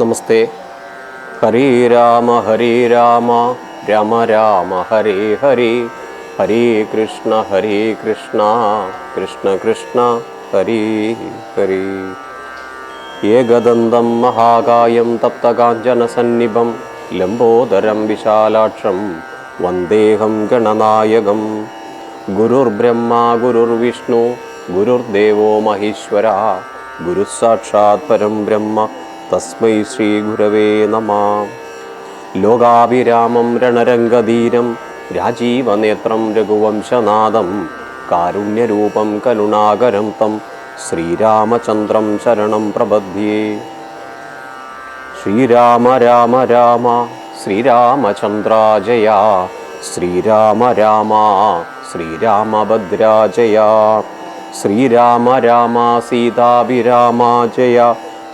നമസ്തേ. ഹരി രാമ ഹരി രാമ രാമ രാമ ഹരി ഹരി. ഹരി കൃഷ്ണ ഹരി കൃഷ്ണ കൃഷ്ണ കൃഷ്ണ ഹരി ഹരി. ഏകദന്തം മഹാകായം തപ്തകാഞ്ചനസന്നിഭം ലംബോദരം വിശാലാക്ഷം വന്ദേഹം ഗണനായകം. ഗുരുർബ്രഹ്മ ഗുരുർവിഷ്ണു ഗുരുർദേവോ മഹേശ്വര ഗുരുസാക്ഷാത് പരം ബ്രഹ്മ തസ്മൈ ശ്രീഗുരവേ നമ. ലോകാഭിരാമം രണരംഗധീരം രാജീവനേത്രം രഘുവംശനാദം കാരുണ്യരൂപം കരുണാകരം തം ശ്രീരാമചന്ദ്രം ശരണം പ്രപദ്യേ ശ്രീരാമ രാമ രാമ ശ്രീരാമചന്ദ്രാജയ ശ്രീരാമ രാമ ശ്രീരാമഭദ്രാജയ ശ്രീരാമ രാമ സീതാഭിരാമ ജയ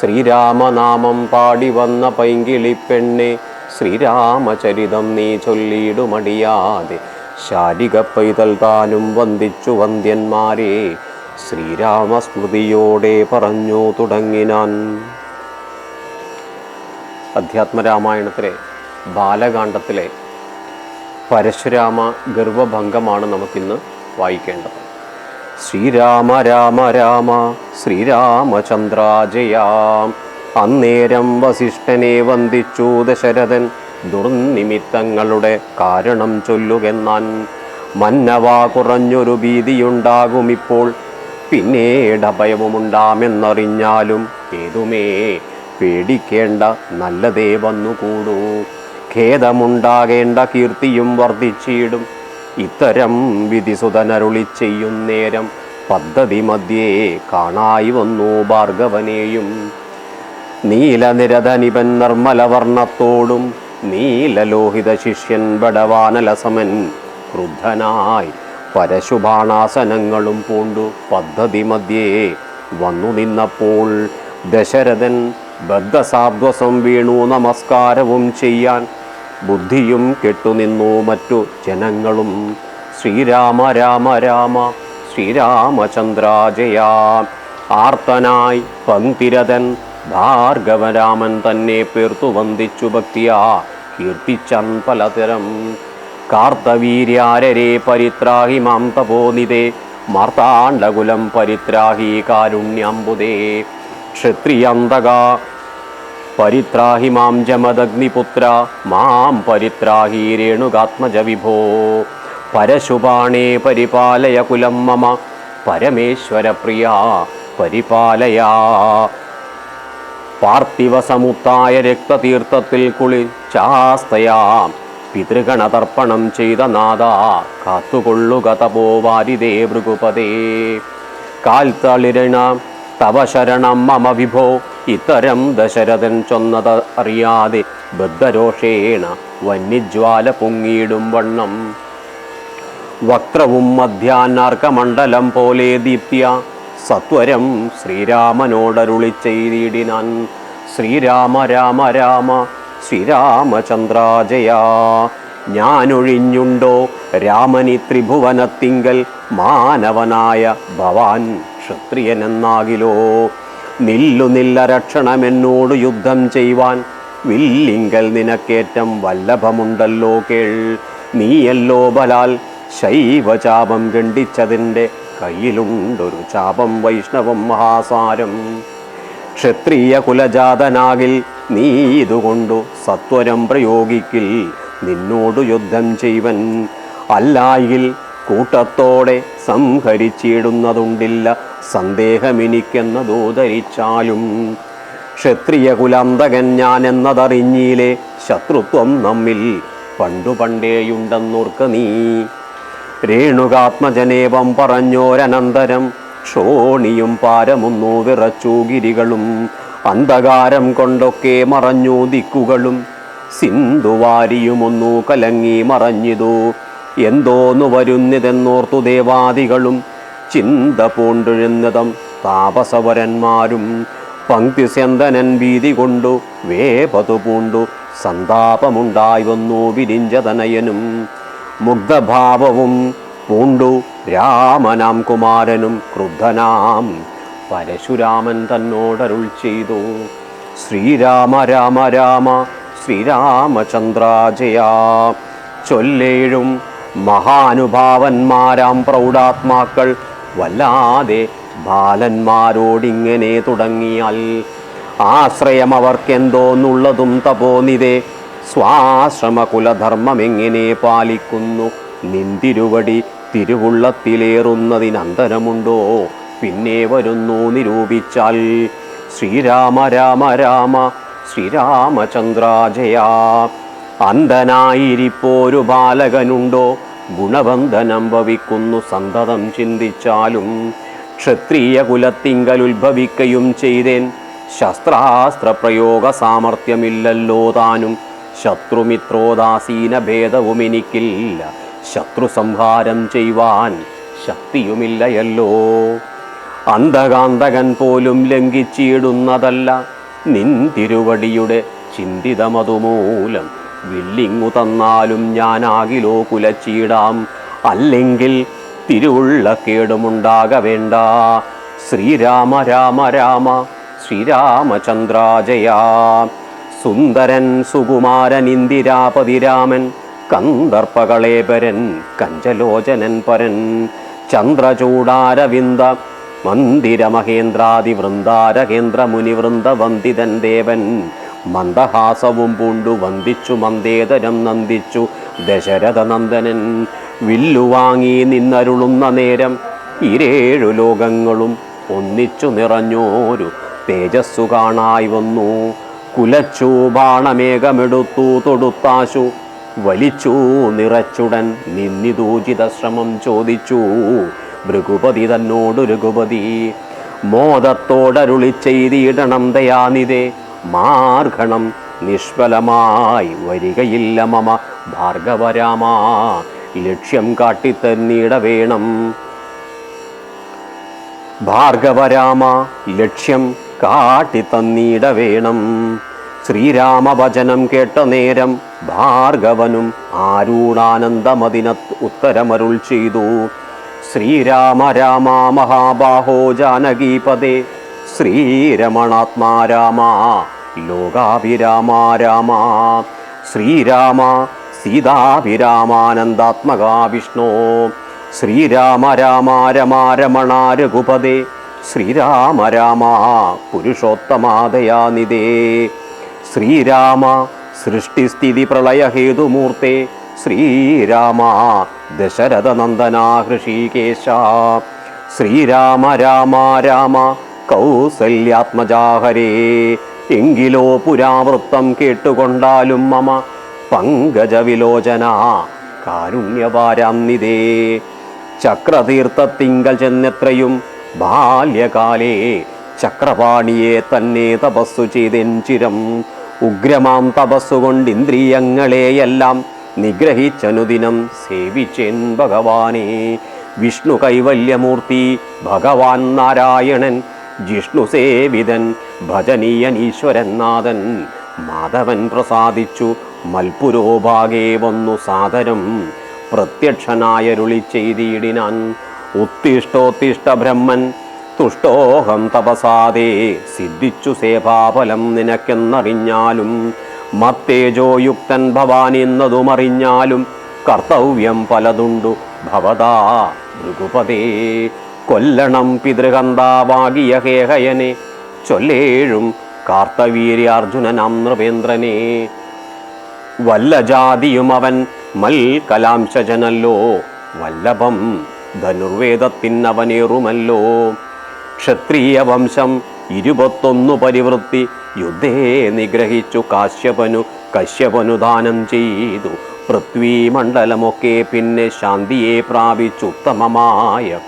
ശ്രീരാമനാമം പാടി വന്ന പൈങ്കിളിപ്പെണ്ണെ ശ്രീരാമചരിതം നീ ചൊല്ലിയിടുമടിയാതെ. ശാരിക പൈതൽ താനും വന്ദിച്ചു വന്ദ്യന്മാരെ ശ്രീരാമസ്മൃതിയോടെ പറഞ്ഞു തുടങ്ങിനാൻ. അധ്യാത്മരാമായണത്തിലെ ബാലകാണ്ഡത്തിലെ പരശുരാമ ഗർവഭംഗമാണ് നമുക്കിന്ന് വായിക്കേണ്ടത്. ശ്രീരാമ രാമ രാമ ശ്രീരാമചന്ദ്രാജയാം. അന്നേരം വസിഷ്ഠനെ വന്ദിച്ചു ദശരഥൻ. ദുർനിമിത്തങ്ങളുടെ കാരണം ചൊല്ലുകെന്നാൻ മന്നവാ കുറഞ്ഞൊരു ഭീതിയുണ്ടാകും ഇപ്പോൾ. പിന്നീട് ഭയവുമുണ്ടാമെന്നറിഞ്ഞാലും ഏതുമേ? പേടിക്കേണ്ട നല്ലതേ വന്നുകൂടൂ. ഖേദമുണ്ടാകേണ്ട കീർത്തിയും വർദ്ധിച്ചിടും. ഇത്തരം വിധിസുതനരുളി ചെയ്യുന്നേരം പദ്ധതി മധ്യേ കാണായി വന്നു ഭാർഗവനെയും. നീലനിരതനിപൻ നിർമ്മലവർണത്തോടും നീലലോഹിത ശിഷ്യൻ ബടവാനലസമൻ ക്രുദ്ധനായി പരശുബാണാസനങ്ങളും പൂണ്ടു. പദ്ധതി മധ്യേ വന്നു നിന്നപ്പോൾ ദശരഥൻ ബദ്ധസാബ്ദസം വീണു നമസ്കാരവും ചെയ്യാൻ. ബുദ്ധിയും കെട്ടുനിന്നു മറ്റു ജനങ്ങളും. ശ്രീരാമ രാമ രാമ ശ്രീരാമചന്ദ്രാജയ. ആർത്തനായി പന്തിരതൻ ഭാർഗവരാമൻ തന്നെ പേർത്തു വന്ദിച്ചു ഭക്തിയാ കീർത്തിച്ചൻ പലതരം. കാർത്തവീര്യാരരെ പരിത്രാഹി മാം തപോനിതേ മാർത്താണ്ഡകുലം പരിത്രാഹി കാരുണ്യാംബുദേ. ക്ഷത്രിയന്തക പരിത്രാഹി മാം ജമദഗ്നിപുത്ര മാം പരിത്രാഹി രേണുകാത്മജ വിഭോ. പരശുപാണേ പരിപാലയ കുലം മമ പരമേശ്വര പ്രിയ പരിപാലയാ. പാർത്ഥിവസമുത്തായ രക്തതീർത്ഥത്തിൽ കുളിച്ചാസ്തയാ. പിതൃഗണതർപ്പണം ചെയ്ത നാഥ കാത്തുകൊള്ളുക തപോവാരിതേ ഭൃഗുപതേ. കാൽത്തളിരണ തവ ശരണം മമ വിഭോ. ഇത്തരം ദശരഥൻ ചൊന്നത അറിയാതെ ബദ്ധരോഷേണ വന്യജ്വാല പൊങ്ങിയിടും വണ്ണം. വക്രവും മധ്യാന്നാർക്കമണ്ഡലം പോലെ ദീപ്യ സത്വരം ശ്രീരാമനോടരുളി ചെയ്തിടിനാൻ. ശ്രീരാമ രാമ രാമ ശ്രീരാമചന്ദ്രാജയാ. ഞാനൊഴിഞ്ഞുണ്ടോ രാമനി ത്രിഭുവനത്തിങ്കൽ മാനവനായ ഭവാൻ. ക്ഷത്രിയനെന്നാകിലോ? നില്ലു നില്ല രക്ഷണമെന്നോട് യുദ്ധം ചെയ്യുവാൻ. വില്ലിങ്കൽ നിനക്കേറ്റം വല്ലഭമുണ്ടല്ലോ കേൾ. നീയല്ലോ ബലാൽ. ശൈവചാപം ഖണ്ഡിച്ചതിന്റെ കയ്യിലുണ്ടൊരു ചാപം വൈഷ്ണവം മഹാസാരം. ക്ഷത്രിയ കുലജാതനാകിൽ നീ ഇതുകൊണ്ടു സത്വരം പ്രയോഗിക്കിൽ. നിന്നോടു യുദ്ധം ചെയ്വൻ. അല്ലായിൽ കൂട്ടത്തോടെ സംഹരിച്ചിടുന്നതുണ്ടില്ല. സന്ദേഹമെനിക്കെന്നതോ ധരിച്ചാലും ക്ഷത്രിയ കുലാന്തകൻ ഞാൻ എന്നതറിഞ്ഞീലേ ശത്രുത്വം നമ്മിൽ പണ്ടു പണ്ടേയുണ്ടെന്നോർക്ക നീ. രേണുകാത്മജനേവം പറഞ്ഞോരനന്തരം ക്ഷോണിയും പാരമൊന്നു വിറച്ചു ഗിരികളും അന്ധകാരം കൊണ്ടൊക്കെ മറഞ്ഞു ദിക്കുകളും. സിന്ധുവാരിയുമൊന്നു കലങ്ങി മറഞ്ഞിതു എന്തോന്നു വരുന്നിതെന്നോർത്തു ദേവാദികളും ചിന്ത പൂണ്ടെഴുന്നതം താപസവരന്മാരും പങ്ക്തിസ്യന്തനൻ ഭീതി കൊണ്ടു വേപതു പൂണ്ടു സന്താപമുണ്ടായി വന്നു വിരിഞ്ചതനയനും മുഗ്ധഭാവവും പൂണ്ടു രാമനാം കുമാരനും ക്രുദ്ധനാം പരശുരാമൻ തന്നോടരുൾ ചെയ്തു. ശ്രീരാമ രാമ രാമ ശ്രീരാമചന്ദ്രാജയ ചൊല്ലേഴും മഹാനുഭാവന്മാരാം പ്രൗഢാത്മാക്കൾ വല്ലാതെ ബാലന്മാരോടിങ്ങനെ തുടങ്ങിയാൽ ആശ്രയം അവർക്കെന്തോന്നുള്ളതും തപോനിതേ സ്വാശ്രമകുലധർമ്മം എങ്ങനെ പാലിക്കുന്നു? നിന്തിരുവടി തിരുവുള്ളത്തിലേറുന്നതിനന്തരമുണ്ടോ? പിന്നെ വരുന്നു നിരൂപിച്ചാൽ ശ്രീരാമ രാമ രാമ ശ്രീരാമചന്ദ്രാജയ. അന്ധനായിരിപ്പോരു ബാലകനുണ്ടോ? ഗുണബന്ധനം ഭവിക്കുന്നു സന്തതം ചിന്തിച്ചാലും ക്ഷത്രിയ കുലത്തിങ്കൽ ഉത്ഭവിക്കയും ചെയ്തേൻ ശസ്ത്രാസ്ത്ര പ്രയോഗ സാമർഥ്യമില്ലല്ലോ താനും. ശത്രുമിത്രോദാസീന ഭേദവും എനിക്കില്ല ശത്രു സംഹാരം ചെയ്യുവാൻ ശക്തിയുമില്ലയല്ലോ. അന്ധകാന്തകൻ പോലും ലംഘിച്ചിടുന്നതല്ല നിൻ തിരുവടിയുടെ ചിന്തിതമതുമൂലം. വില്ലിങ്ങു തന്നാലും ഞാനാകിലോ കുലച്ചീടാം. അല്ലെങ്കിൽ തിരുവുള്ള കേടുമുണ്ടാക വേണ്ട. ശ്രീരാമ രാമ രാമ ശ്രീരാമചന്ദ്രാജയ. സുന്ദരൻ സുകുമാരൻ ഇന്ദിരാപതി രാമൻ കന്ദർപ്പകളേപരൻ കഞ്ചലോചനൻ പരൻ ചന്ദ്രചൂടാരവിന്ദ മന്ദിര മഹേന്ദ്രാദി വൃന്ദാരകേന്ദ്ര മുനിവൃന്ദ വന്ദിതൻ ദേവൻ മന്ദഹാസവും പൂണ്ടു വന്ദിച്ചു മന്ദേതരം നന്ദിച്ചു. ദശരഥ നന്ദനൻ വില്ലുവാങ്ങി നിന്നരുളുന്ന നേരം ഇരേഴു ലോകങ്ങളും ഒന്നിച്ചു നിറഞ്ഞോരു തേജസ്സു കാണായി വന്നു. കുലച്ചു ബാണമേഘമെടുത്തു തൊടുത്താശു വലിച്ചു നിറച്ചുടൻ നിന്നിതൂചിത ശ്രമം ചോദിച്ചു. ഭൃഗുപതി തന്നോട് രഘുപതി മോദത്തോടരുളി ചെയ്തിടണം ദയാനിതേ മാർഗണം നിഷ്ഫലമായി വരികയില്ല മമ. ഭാർഗവരാമാ ലക്ഷ്യം കാട്ടിത്തന്നിട വേണം ഭാർഗവരാമ ലക്ഷ്യം കാട്ടിത്തന്നിട വേണം ശ്രീരാമവചനം കേട്ട നേരം ഭാർഗവനും ആരൂണാനന്ദമതിന ഉത്തരമരുൾ ചെയ്തു. ശ്രീരാമ രാമ മഹാബാഹോ ജാനകീപദേ ശ്രീരമണാത്മാ രാമ ലോകാഭിരാമ രാമ ശ്രീരാമ സീതാഭിരാമാനന്ദാത്മകാ വിഷ്ണോ. ശ്രീരാമ രാമ രമ രമണ ശ്രീരാമ രാമ പുരുഷോത്തമാദയാനിതേ ശ്രീരാമ സൃഷ്ടിസ്ഥിതി പ്രളയഹേതുമൂർത്തെ ശ്രീരാമ ദശരഥനന്ദന ഹൃഷീകേശ. ശ്രീരാമ രാമ രാമ കൗസല്യാത്മജാഹരേ. എങ്കിലോ പുരാവൃത്തം കേട്ടുകൊണ്ടാലും മമ പങ്കജവിലോചന. കാരുണ്യവാരാം നിതേ ചക്രതീർത്ഥത്തിങ്കൽ ചെന്നെത്രയും ബാല്യകാലേ. ചക്രപാണിയെ തന്നെ തപസ്സു ചെയ്തെഞ്ചിരം ഉഗ്രമാം തപസ്സുകൊണ്ട് ഇന്ദ്രിയങ്ങളെയെല്ലാം നിഗ്രഹിച്ചനുദിനം സേവിച്ചേൻ ഭഗവാനെ. വിഷ്ണു കൈവല്യമൂർത്തി ഭഗവാൻ നാരായണൻ ജിഷ്ണു സേവിതൻ ഭജനീയൻ ഈശ്വരൻ നാഥൻ മാധവൻ പ്രസാദിച്ചു മൽപുരോഭാഗേ വന്നു സാദരം. പ്രത്യക്ഷനായരുളി ചെയ്തിടിനാൻ ഉത്തിഷ്ടോത്തിഷ്ട ബ്രഹ്മൻ. തുഷ്ടോഹം തപസാദേ സിദ്ധിച്ചു സേവാഫലം നിനക്കെന്നറിഞ്ഞാലും മത്തേജോയുക്തൻ ഭവാൻ എന്നതുമറിഞ്ഞാലും കർത്തവ്യം പലതുണ്ടു ഭവതാ ഭൃഗുപതേ. കൊല്ലണം പിതൃകന്താവാകിയ ഹേഹയനെ. ചൊല്ലേഴും കാർത്തവീര്യാർജുനനാം നൃപേന്ദ്രനെ വല്ല ജാതിയും അവൻ മൽ കലാംശജനല്ലോ. വല്ലഭം ധനുർവേദത്തിനവനേറുമല്ലോ ക്ഷത്രിയ വംശം ഇരുപത്തൊന്നു പരിവൃത്തി യുദ്ധേ നിഗ്രഹിച്ചു കാശ്യപനു കശ്യപനു ദാനം ചെയ്തു. പൃഥ്വീമണ്ഡലമൊക്കെ പിന്നെ ശാന്തിയെ പ്രാപിച്ചുത്തമമായ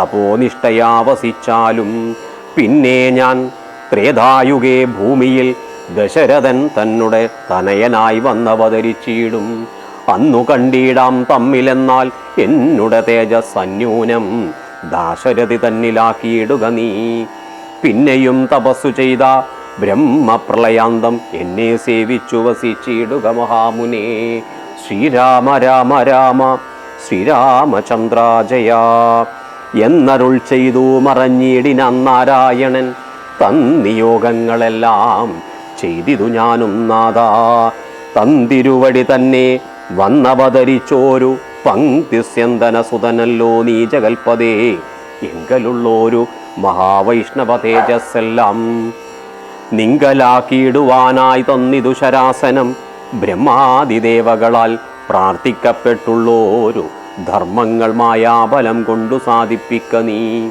തപോനിഷ്ഠയാവസിച്ചാലും പിന്നെ ഞാൻ ത്രേതായുഗേ ഭൂമിയിൽ ദശരഥൻ തന്നെ തനയനായി വന്നവതരിച്ചിടും. അന്നു കണ്ടിടാം തമ്മിലെന്നാൽ എന്നുടെ തേജസ് അന്യൂനം ദാശരഥി തന്നിലാക്കിയിടുക നീ. പിന്നെയും തപസ്സു ചെയ്ത ബ്രഹ്മപ്രളയാന്തം എന്നെ സേവിച്ചു വസിച്ചിടുക മഹാമുനെ. ശ്രീരാമ രാമ രാമ ശ്രീരാമചന്ദ്രാജയ എന്നരുൾ ചെയ്തു മറഞ്ഞിടിന നാരായണൻ. തന്നിയോഗങ്ങളെല്ലാം ചെയ്തിതു ഞാനും നാദാ തന്തിരുവടി തന്നെ വന്നവതരിച്ചോരു പങ്ക്തിസ്യന്തന സുതനല്ലോ നീ ജഗൽപതേ. എങ്കലുള്ളോരു മഹാവൈഷ്ണവ തേജസ്സെല്ലാം നിങ്കലാക്കിയിടുവാനായി തന്നിതു ശരാസനം. ബ്രഹ്മാതിദേവകളാൽ പ്രാർത്ഥിക്കപ്പെട്ടുള്ളോരു ധർമ്മങ്ങൾ മായാബലം കൊണ്ടു സാധിപ്പിക്ക നീ.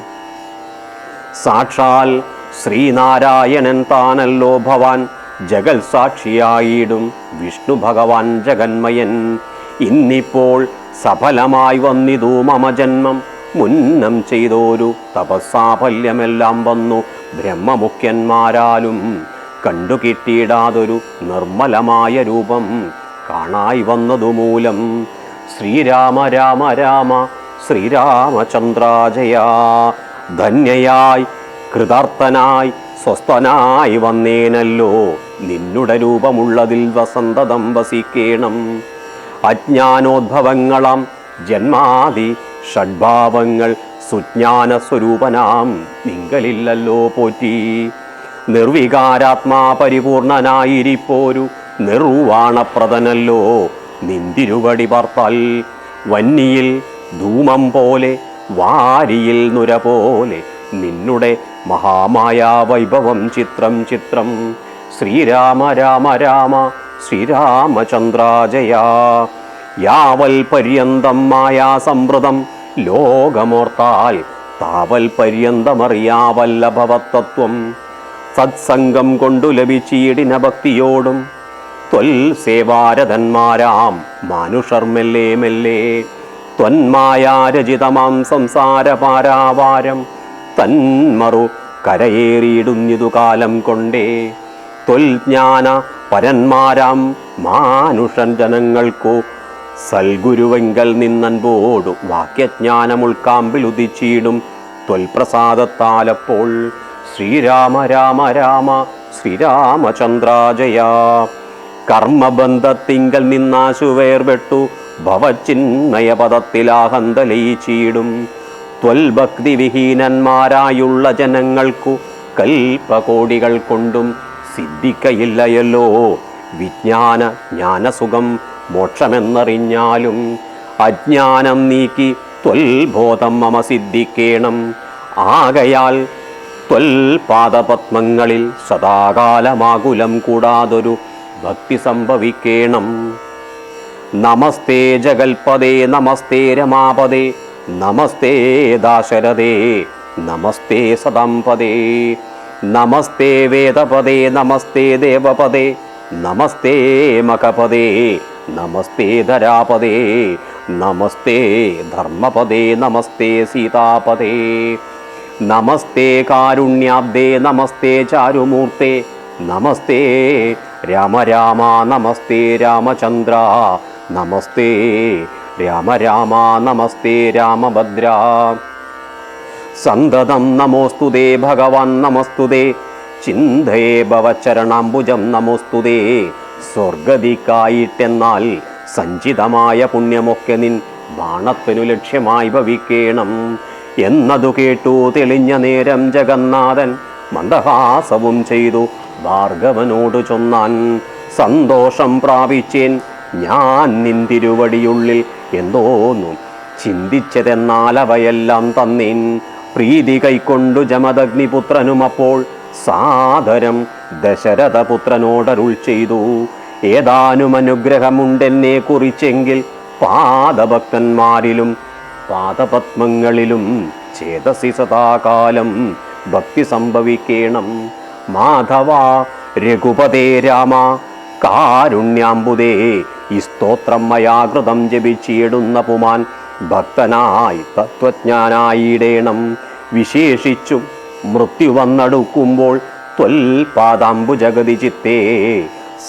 സാക്ഷാൽ ശ്രീനാരായണൻ താനല്ലോ ഭവാൻ ജഗൽ സാക്ഷിയായിടും വിഷ്ണു ഭഗവാൻ ജഗന്മയൻ. ഇന്നിപ്പോൾ സഫലമായി വന്നിതു മമ ജന്മം. മുന്നം ചെയ്തോരു തപസ്സാഫല്യമെല്ലാം വന്നു ബ്രഹ്മമുഖ്യന്മാരാലും. കണ്ടു കിട്ടിയിടാതൊരു നിർമ്മലമായ രൂപം കാണായി വന്നതു മൂലം ശ്രീരാമ രാമ രാമ ശ്രീരാമചന്ദ്രാജയ. ധന്യയായി കൃതാർത്ഥനായി സ്വസ്ഥനായി വന്നേനല്ലോ. നിന്നുടെ രൂപമുള്ളതിൽ വസന്തതം വസിക്കേണം. അജ്ഞാനോദ്ഭവങ്ങളാം ജന്മാതി ഷഡ്ഭാവങ്ങൾ സുജ്ഞാന സ്വരൂപനാം നിങ്കലില്ലല്ലോ പോറ്റി. നിർവികാരാത്മാ പരിപൂർണനായിരിപ്പോരു നിർവാണപ്രദനല്ലോ നിന്തിരുവടി പാർത്താൽ വന്നിയിൽ ധൂമം പോലെ വാരിയിൽ നുര പോലെ നിന്നുടെ മഹാമായ വൈഭവം ചിത്രം ചിത്രം. ശ്രീരാമ രാമ രാമ ശ്രീരാമചന്ദ്രാജയാ. യാവൽ പര്യന്തം മായാസംവൃതം ലോകമോർത്താൽ താവൽ പര്യന്തമറിയാവല്ലഭവത്തത്വം. സത്സംഗം കൊണ്ടു ലഭിച്ചീടിന ഭക്തിയോടും ത്വൽ സേവാരഥന്മാരാം. മാനുഷർ മെല്ലെ. മെല്ലെ ത്വന്മായാരചിതമാം സംസാരപാരാവാരം. തന്മറു കരയേറിയിടുന്നിതു കാലം കൊണ്ടേ. ത്വൽജ്ഞാന പരന്മാരാം മാനുഷൻ ജനങ്ങൾക്കു സൽഗുരുവെങ്കൽ നിന്നൻപോടു വാക്യജ്ഞാനമുൾക്കാമ്പിൽ ഉദിച്ചിടും ത്വൽപ്രസാദത്താലപ്പോൾ ശ്രീരാമ രാമ രാമ ശ്രീരാമചന്ദ്രാജയ. കർമ്മബന്ധത്തിങ്കൽ നിന്നാശു വേർപെട്ടു. ഭവചിന്മയപദത്തിലാഹന്തലീച്ചീടും ത്വൽഭക്തി വിഹീനന്മാരായുള്ള ജനങ്ങൾക്കു കൽപ്പകോടികൾ കൊണ്ടും സിദ്ധിക്കയില്ലയല്ലോ. വിജ്ഞാന ജ്ഞാനസുഖം മോക്ഷമെന്നറിഞ്ഞാലും അജ്ഞാനം നീക്കി ത്വൽബോധം മമ സിദ്ധിക്കേണം. ആകയാൽ ത്വൽപാദപത്മങ്ങളിൽ സദാകാലമാകുലം കൂടാതൊരു ഭക്തി സംഭവിക്കേണം നമസ്തേ ജഗൽപദേ നമസ്തേ രമാപദേ നമസ്തേ ദാശരഥേ നമസ്തേ സദാംപദേ നമസ്തേ വേദപദേ നമസ്തേ ദേവപദേ നമസ്തേ മകപദേ നമസ്തേ ധരാപദേ നമസ്തേ ധർമ്മപദേ നമസ്തേ സീതാപദേ നമസ്തേ കാരുണ്യാബ്ദേ നമസ്തേ ചാരുമൂർത്തേ നമസ്തേ രാമ രാമ നമസ്തേ രാമചന്ദ്ര. നമസ്തേ രാമ രാമ നമസ്തേ രാമഭദ്ര. സന്തതം നമോസ്തുതേ ഭഗവാൻ നമസ്തുതേ. ചിന്തയേ ഭവചരണാംബുജം നമോസ്തുതേ. സ്വർഗതിക്കായിട്ടെന്നാൽ സഞ്ചിതമായ പുണ്യമൊക്കെ നിൻ ബാണത്തിനു ലക്ഷ്യമായി ഭവിക്കേണം. എന്നതു കേട്ടു തെളിഞ്ഞ നേരം ജഗന്നാഥൻ മന്ദഹാസവും ചെയ്തു. ഭാർഗവനോട് ചൊന്നാൻ സന്തോഷം പ്രാപിച്ചേൻ ഞാൻ നിന്തിരുവടിയുള്ളിൽ എന്തോന്നും ചിന്തിച്ചതെന്നാൽ അവയെല്ലാം തന്നീൻ. പ്രീതി കൈക്കൊണ്ടു ജമദഗ്നിപുത്രനും അപ്പോൾ സാദരം ദശരഥപുത്രനോടരുൾ ചെയ്തു. ഏതാനും അനുഗ്രഹമുണ്ടെന്നെ കുറിച്ചെങ്കിൽ പാദഭക്തന്മാരിലും പാദപത്മങ്ങളിലും ചേതസി സദാകാലം ഭക്തി സംഭവിക്കേണം. മാധവ രഘുപതേ രാമ കാരുണ്യാംബുദേ ഈ സ്തോത്രം മയാകൃതം ജപിച്ചിടുന്ന പുമാൻ ഭക്തനായി തത്വജ്ഞാനായിടേണം. വിശേഷിച്ചും മൃത്യു വന്നടുക്കുമ്പോൾ ത്വൽപാദാംബു ജഗതി ചിത്തേ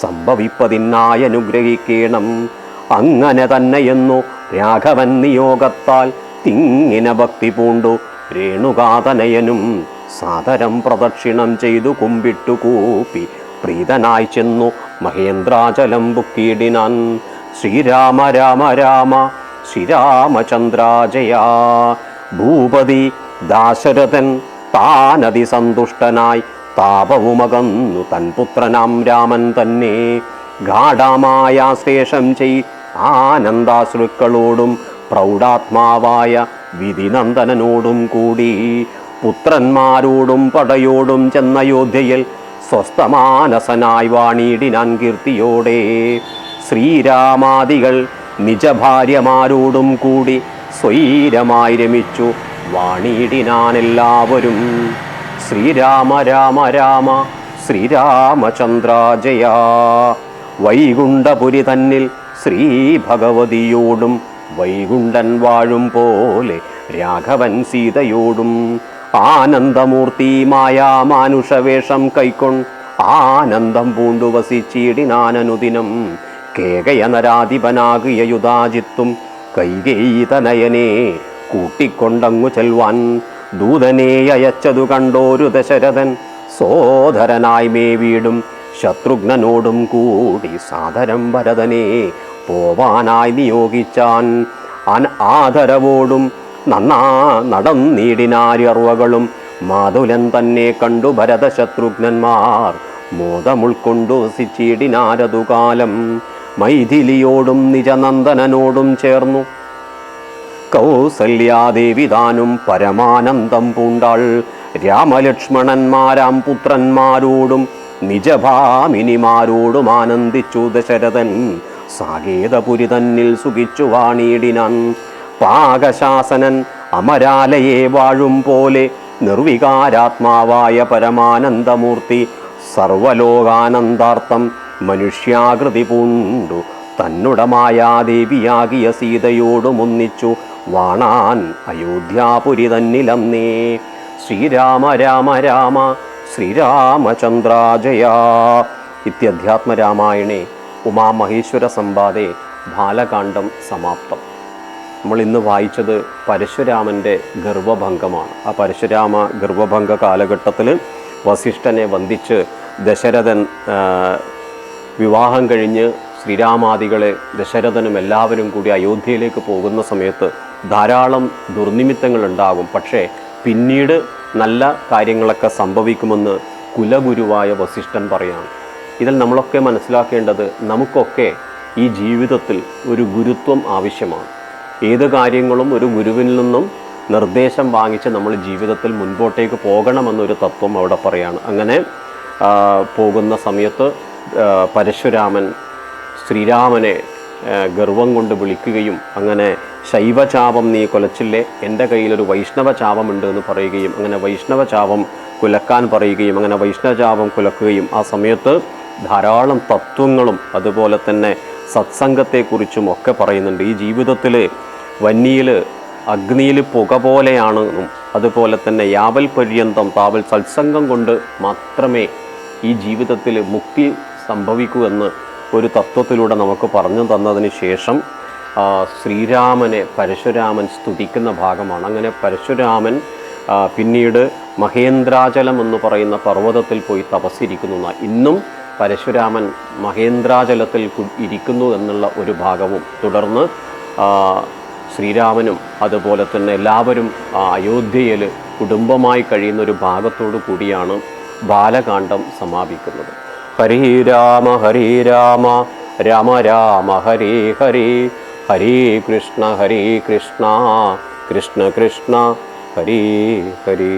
സംഭവിപ്പതിനായി അനുഗ്രഹിക്കണം. അങ്ങനെ തന്നെയെന്നു രാഘവൻ നിയോഗത്താൽ തിങ്ങിന ഭക്തി പൂണ്ടു രേണുകാതനയനും സാദരം പ്രദക്ഷിണം ചെയ്തു കുമ്പിട്ടു കൂപ്പി. പ്രീതനായി ചെന്നു മഹേന്ദ്രാചലം ബുക്കിയിടിനാൻ. ശ്രീരാമ രാമ രാമ ശ്രീരാമചന്ദ്രാജയാ. ഭൂപതി ദാശരഥൻ താനതി സന്തുഷ്ടനായി താപവുമകന്നു തൻ പുത്രനാം രാമൻ തന്നെ. ഗാഠമായ ശേഷം ചെയ് ആനന്ദാശ്രുക്കളോടും പ്രൗഢാത്മാവായ വിധിനന്ദനോടും കൂടി പുത്രന്മാരോടും പടയോടും ചെന്ന ചെന്നയോധ്യയിൽ സ്വസ്ഥമാനസനായി വാണിയിടിനാൻ കീർത്തിയോടെ. ശ്രീരാമാദികൾ നിജഭാര്യമാരോടും കൂടി സ്വൈരമായി രമിച്ചു വാണിയിടിനാനെല്ലാവരും. ശ്രീരാമ രാമ രാമ ശ്രീരാമചന്ദ്ര ജയ വൈകുണ്ഠപുരി തന്നിൽ ശ്രീഭഗവതിയോടും വൈകുണ്ഠൻ വാഴും പോലെ രാഘവൻ സീതയോടും ആനന്ദമൂർത്തി മായാമാനുഷവേഷം കൈക്കൊൺ ആനന്ദം പൂണ്ടു വസിച്ചിടിനാനനുദിനം കേകയ നരാധിപനാകിയ യുധാജിത്തും കൈകേയി തനയനെ കൂട്ടിക്കൊണ്ടങ്ങു ചെൽവാൻ ദൂതനെ അയച്ചതു കണ്ടോരു ദശരഥൻ സോദരനായി മേവീടും ശത്രുഘ്നനോടും കൂടി സാദരം ഭരതനെ പോവാനായി നിയോഗിച്ചാൻ അൻ ആദരവോടും നന്നാ നടന്നീടിനാര്യർവകളും മാതുലൻ തന്നെ കണ്ടു ഭരത ശത്രുഘ്നന്മാർ മോദമുൾക്കൊണ്ടു വസിച്ചിടിനാരതു കാലം മൈഥിലിയോടും നിജനന്ദനോടും ചേർന്നു. കൗസല്യാദേവി താനും പരമാനന്ദം പൂണ്ടാൾ രാമലക്ഷ്മണന്മാരാം പുത്രന്മാരോടും നിജഭാമിനിമാരോടും ആനന്ദിച്ചു ദശരഥൻ സാകേതപുരി തന്നിൽ സുഖിച്ചു വാണിയിടിനാൻ പാകശാസനൻ അമരാലയെ വാഴും പോലെ നിർവികാരാത്മാവായ പരമാനന്ദമൂർത്തി സർവലോകാനന്ദാർത്ഥം മനുഷ്യാകൃതി പൂണ്ടു. തന്നുടമായാദേവിയാകിയ ദേവിയാകിയ സീതയോടുമൊന്നിച്ചു വാണാൻ അയോധ്യാപുരി തന്നിലന്നേ. ശ്രീരാമ രാമ രാമ ശ്രീരാമചന്ദ്രാജയ. ഇത്യധ്യാത്മരാമായണേ ഉമാമഹേശ്വര സംവാദേ ബാലകാണ്ഡം സമാപ്തം. നമ്മൾ ഇന്ന് വായിച്ചത് പരശുരാമന്റെ ഗർവഭംഗമാണ്. ആ പരശുരാമ ഗർവഭംഗ കാലഘട്ടത്തിൽ വസിഷ്ഠനെ വന്ദിച്ച് ദശരഥൻ വിവാഹം കഴിഞ്ഞ് ശ്രീരാമാദികളെ ദശരഥനും എല്ലാവരും കൂടി അയോധ്യയിലേക്ക് പോകുന്ന സമയത്ത് ധാരാളം ദുർനിമിത്തങ്ങൾ ഉണ്ടാകും. പക്ഷേ പിന്നീട് നല്ല കാര്യങ്ങളൊക്കെ സംഭവിക്കുമെന്ന് കുലഗുരുവായ വസിഷ്ഠൻ പറയാണ്. ഇതിൽ നമ്മളൊക്കെ മനസ്സിലാക്കേണ്ടത് നമുക്കൊക്കെ ഈ ജീവിതത്തിൽ ഒരു ഗുരുത്വം ആവശ്യമാണ്. ഏത് കാര്യങ്ങളും ഒരു ഗുരുവിൽ നിന്നും നിർദ്ദേശം വാങ്ങിച്ച് നമ്മൾ ജീവിതത്തിൽ മുൻപോട്ടേക്ക് പോകണമെന്നൊരു തത്വം അവിടെ പറയാണ്. അങ്ങനെ പോകുന്ന സമയത്ത് പരശുരാമൻ ശ്രീരാമനെ ഗർവം കൊണ്ട് വിളിക്കുകയും അങ്ങനെ ശൈവചാപം നീ കൊലച്ചില്ലേ? എന്റെ കയ്യിലൊരു വൈഷ്ണവ ചാപമുണ്ട് എന്ന് പറയുകയും അങ്ങനെ വൈഷ്ണവ ചാപം കുലക്കാൻ പറയുകയും അങ്ങനെ വൈഷ്ണവചാപം കുലക്കുകയും ആ സമയത്ത് ധാരാളം തത്വങ്ങളും അതുപോലെ തന്നെ സത്സംഗത്തെക്കുറിച്ചും ഒക്കെ പറയുന്നുണ്ട്. ഈ ജീവിതത്തിൽ വന്നിയിൽ അഗ്നിയിൽ പുക പോലെയാണെന്നും അതുപോലെ തന്നെ യാവൽ പര്യന്തം താവൽ സത്സംഗം കൊണ്ട് മാത്രമേ ഈ ജീവിതത്തിൽ മുക്തി സംഭവിക്കൂ എന്ന് ഒരു തത്വത്തിലൂടെ നമുക്ക് പറഞ്ഞു തന്നതിന് ശേഷം ശ്രീരാമനെ പരശുരാമൻ സ്തുതിക്കുന്ന ഭാഗമാണ് അങ്ങനെ പരശുരാമൻ പിന്നീട് മഹേന്ദ്രാചലം എന്ന് പറയുന്ന പർവതത്തിൽ പോയി തപസ്സിരിക്കുന്നു. ഇന്നും പരശുരാമൻ മഹേന്ദ്രാചലത്തിൽ ഇരിക്കുന്നു എന്നുള്ള ഒരു ഭാഗവും തുടർന്ന് ശ്രീരാമനും അതുപോലെ തന്നെ എല്ലാവരും അയോധ്യയിൽ കുടുംബമായി കഴിയുന്ന ഒരു ഭാഗത്തോടു കൂടിയാണ് ബാലകാന്ഡം സമാപിക്കുന്നത്. ഹരേ രാമ ഹരേ രാമ രാമ രാമ ഹരേ ഹരേ ഹരേ കൃഷ്ണ ഹരേ കൃഷ്ണ കൃഷ്ണ കൃഷ്ണ ഹരേ ഹരേ.